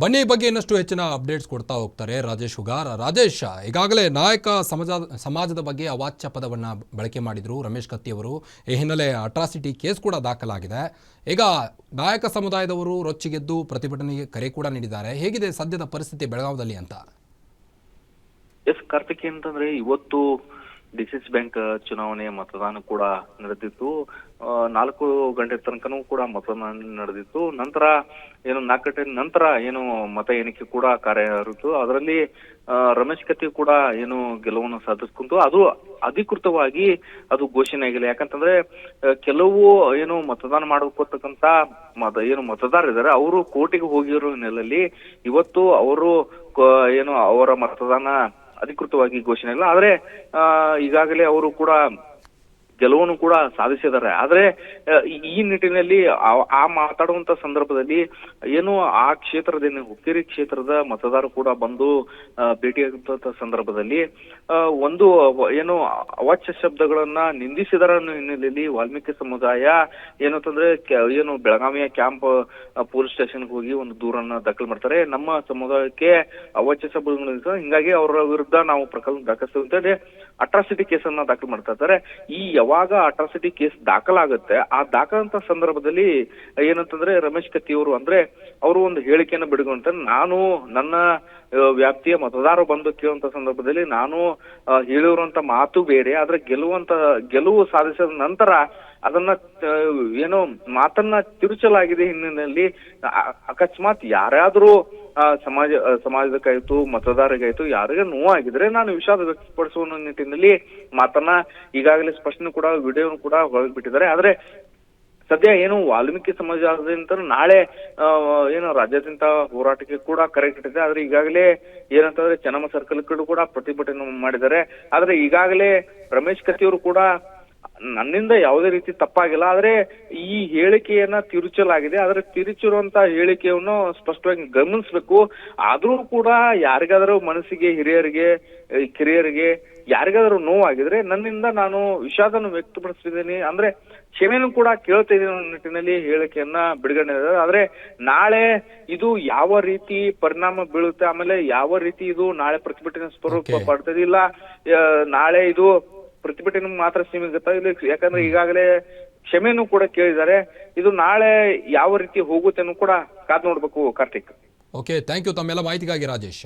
ಬನ್ನಿ ಬಗ್ಗೆ ಇನ್ನಷ್ಟು ಹೆಚ್ಚಿನ ಅಪ್ಡೇಟ್ಸ್ ಕೊಡ್ತಾ ಹೋಗ್ತಾರೆ ರಾಜೇಶ್ ಹುಗಾರ್. ರಾಜೇಶ್, ಈಗಾಗಲೇ ನಾಯಕ ಸಮಾಜ, ಸಮಾಜದ ಬಗ್ಗೆ ಅವಾಚ್ಯ ಪದವನ್ನ ಬಳಕೆ ಮಾಡಿದ್ರು ರಮೇಶ್ ಕತ್ತಿಯವರು ಈ ಹಿನ್ನೆಲೆ ಅಟ್ರಾಸಿಟಿ ಕೇಸ್ ಕೂಡ ದಾಖಲಾಗಿದೆ. ಈಗ ನಾಯಕ ಸಮುದಾಯದವರು ರೊಚ್ಚಿಗೆದ್ದು ಪ್ರತಿಭಟನೆಗೆ ಕರೆ ಕೂಡ ನೀಡಿದ್ದಾರೆ. ಹೇಗಿದೆ ಸದ್ಯದ ಪರಿಸ್ಥಿತಿ ಬೆಳಗಾವದಲ್ಲಿ ಅಂತ? ಎಸ್ ಕಾರ್ತಿಕ್ ಅಂತಂದ್ರೆ ಇವತ್ತು ಡಿಸಿಸ್ ಬ್ಯಾಂಕ್ ಚುನಾವಣೆ ಮತದಾನ ಕೂಡ ನಡೆದಿತ್ತು. ನಾಲ್ಕು ಗಂಟೆ ತನಕನೂ ಕೂಡ ಮತದಾನ ನಡೆದಿತ್ತು. ನಂತರ ಏನು ನಾಲ್ಕು ಗಂಟೆ ನಂತರ ಏನು ಮತ ಎಣಿಕೆ ಕೂಡ ಕಾರ್ಯ ಇತ್ತು ಅದರಲ್ಲಿ ರಮೇಶ್ ಕತ್ತಿ ಕೂಡ ಏನು ಗೆಲುವನ್ನು ಸಾಧಿಸ್ಕೊಂತು. ಅದು ಅಧಿಕೃತವಾಗಿ ಅದು ಘೋಷಣೆ ಆಗಿಲ್ಲ. ಯಾಕಂತಂದ್ರೆ ಕೆಲವು ಏನು ಮತದಾನ ಮಾಡಬೇಕಂತ ಮತ, ಏನು ಮತದಾರರಿದ್ದಾರೆ. ಅವರು ಕೋರ್ಟಿಗೆ ಹೋಗಿರೋ ನೆಲೆಯಲ್ಲಿ ಇವತ್ತು ಅವರು ಏನು ಅವರ ಮತದಾನ ಅಧಿಕೃತವಾಗಿ ಘೋಷಣೆ ಇಲ್ಲ. ಆದ್ರೆ ಈಗಾಗಲೇ ಅವರು ಕೂಡ ಗೆಲುವನ್ನು ಕೂಡ ಸಾಧಿಸಿದ್ದಾರೆ. ಆದ್ರೆ ಈ- ನಿಟ್ಟಿನಲ್ಲಿ ಆ- ಮಾತಾಡುವಂತ ಸಂದರ್ಭದಲ್ಲಿ ಏನು ಆ ಕ್ಷೇತ್ರದ ಏನು ಹುಕ್ಕೇರಿ ಕ್ಷೇತ್ರದ ಮತದಾರ ಕೂಡ ಬಂದು ಭೇಟಿಯಾಗುವಂತ ಸಂದರ್ಭದಲ್ಲಿ ಒಂದು, ಏನು ಅವಾಚ್ಯ ಶಬ್ದಗಳನ್ನ ನಿಂದಿಸಿದರ ಹಿನ್ನೆಲೆಯಲ್ಲಿ ವಾಲ್ಮೀಕಿ ಸಮುದಾಯ ಏನಂತಂದ್ರೆ ಅಂತಂದ್ರೆ ಏನು ಬೆಳಗಾವಿಯ ಕ್ಯಾಂಪ್ ಪೊಲೀಸ್ ಸ್ಟೇಷನ್ ಹೋಗಿ ಒಂದು ದೂರನ್ನ ದಾಖಲು ಮಾಡ್ತಾರೆ. ನಮ್ಮ ಸಮುದಾಯಕ್ಕೆ ಅವಾಚ್ಯ ಶಬ್ದಗಳು ಹಿಂಗಾಗಿ ಅವರ ವಿರುದ್ಧ ನಾವು ಪ್ರಕರಣ ದಾಖಲಿಸ್ತೇವೆ ಅಟ್ರಾಸಿಟಿ ಕೇಸನ್ನ ದಾಖಲು ಮಾಡ್ತಾ ಇದ್ದಾರೆ. ಈ ಯಾವಾಗ ಅಟ್ರಾಸಿಟಿ ಕೇಸ್ ದಾಖಲಾಗುತ್ತೆ, ಆ ದಾಖಲಂತ ಸಂದರ್ಭದಲ್ಲಿ ಏನಂತಂದ್ರೆ ರಮೇಶ್ ಕತ್ತಿ ಅವರು ಅಂದ್ರೆ ಅವರು ಒಂದು ಹೇಳಿಕೆಯನ್ನು ಬಿಡುಗಂತ ನಾನು ನನ್ನ ವ್ಯಾಪ್ತಿಯ ಮತದಾರರು ಬಂದು ಕೇಳುವಂತ ಸಂದರ್ಭದಲ್ಲಿ ನಾನು ಹೇಳಿರುವಂತ ಮಾತು ಬೇರೆ, ಆದ್ರೆ ಗೆಲ್ಲುವಂತ, ಗೆಲುವು ಸಾಧಿಸಿದ ನಂತರ ಅದನ್ನ ಏನೋ ಮಾತನ್ನ ತಿರುಚಲಾಗಿದೆ ಹಿನ್ನೆಲೆಯಲ್ಲಿ ಅಕಸ್ಮಾತ್ ಯಾರಾದ್ರೂ ಆ, ಸಮಾಜ ಸಮಾಜದಕ್ಕಾಯ್ತು ಮತದಾರರಿಗಾಯ್ತು ಯಾರಿಗೆ ನೋವಾಗಿದ್ರೆ ನಾನು ವಿಷಾದ ವ್ಯಕ್ತಪಡಿಸುವ ನಿಟ್ಟಿನಲ್ಲಿ ಮಾತನ್ನ ಈಗಾಗಲೇ ಸ್ಪಷ್ಟನೆ ಕೂಡ ವಿಡಿಯೋ ಕೂಡ ಹೊರಗೆ ಆದ್ರೆ ಸದ್ಯ ಏನು ವಾಲ್ಮೀಕಿ ಸಮಾಜ ಸಮಾಜದಿಂದ ನಾಳೆ ಏನು ರಾಜ್ಯಾದ್ಯಂತ ಹೋರಾಟಕ್ಕೆ ಕೂಡ ಕರೆ ಕಟ್ಟಿದೆ ಆದ್ರೆ ಈಗಾಗಲೇ ಏನಂತಂದ್ರೆ ಚೆನ್ನಮ್ಮ ಸರ್ಕಲ್ ಕೂಡ ಪ್ರತಿಭಟನೆ ಮಾಡಿದ್ದಾರೆ. ಆದ್ರೆ ಈಗಾಗಲೇ ರಮೇಶ್ ಕತ್ತಿಯವರು ಕೂಡ ನನ್ನಿಂದ ಯಾವುದೇ ರೀತಿ ತಪ್ಪಾಗಿಲ್ಲ ಆದ್ರೆ ಈ ಹೇಳಿಕೆಯನ್ನ ತಿರುಚಲಾಗಿದೆ. ಆದ್ರೆ ತಿರುಚಿರುವಂತ ಹೇಳಿಕೆಯನ್ನು ಸ್ಪಷ್ಟವಾಗಿ ಗಮನಿಸಬೇಕು. ಆದ್ರೂ ಕೂಡ ಯಾರಿಗಾದ್ರೂ ಮನಸ್ಸಿಗೆ ಹಿರಿಯರಿಗೆ ಕಿರಿಯರಿಗೆ ಯಾರಿಗಾದ್ರೂ ನೋವಾಗಿದ್ರೆ ನನ್ನಿಂದ ನಾನು ವಿಷಾದನ ವ್ಯಕ್ತಪಡಿಸಿದ್ದೀನಿ ಅಂದ್ರೆ ಕ್ಷಮೆಯನ್ನು ಕೂಡ ಕೇಳ್ತಾ ಇದ್ದೀನಿ ನಿಟ್ಟಿನಲ್ಲಿ ಹೇಳಿಕೆಯನ್ನ ಬಿಡುಗಡೆ. ಆದ್ರೆ ನಾಳೆ ಇದು ಯಾವ ರೀತಿ ಪರಿಣಾಮ ಬೀಳುತ್ತೆ ಆಮೇಲೆ ಯಾವ ರೀತಿ ಇದು ನಾಳೆ ಪ್ರತಿಭಟನೆ ಸ್ವರೂಪ ಪಡ್ತದಿಲ್ಲ ಪಡ್ತದೆ ಇಲ್ಲ ನಾಳೆ ಇದು ಪ್ರತಿಭಟನೆ ಮಾತ್ರ ಸೀಮಿತ ಇಲ್ಲ, ಯಾಕಂದ್ರೆ ಈಗಾಗಲೇ ಕ್ಷಮೆನೂ ಕೂಡ ಕೇಳಿದ್ದಾರೆ. ಇದು ನಾಳೆ ಯಾವ ರೀತಿ ಹೋಗುತ್ತೆ ಕೂಡ ಕಾದ್ ನೋಡ್ಬೇಕು ಕಾರ್ತಿಕ್. ಓಕೆ ಥ್ಯಾಂಕ್ ಯು ತಮ್ಮೆಲ್ಲ ಮಾಹಿತಿಗಾಗಿ ರಾಜೇಶ್.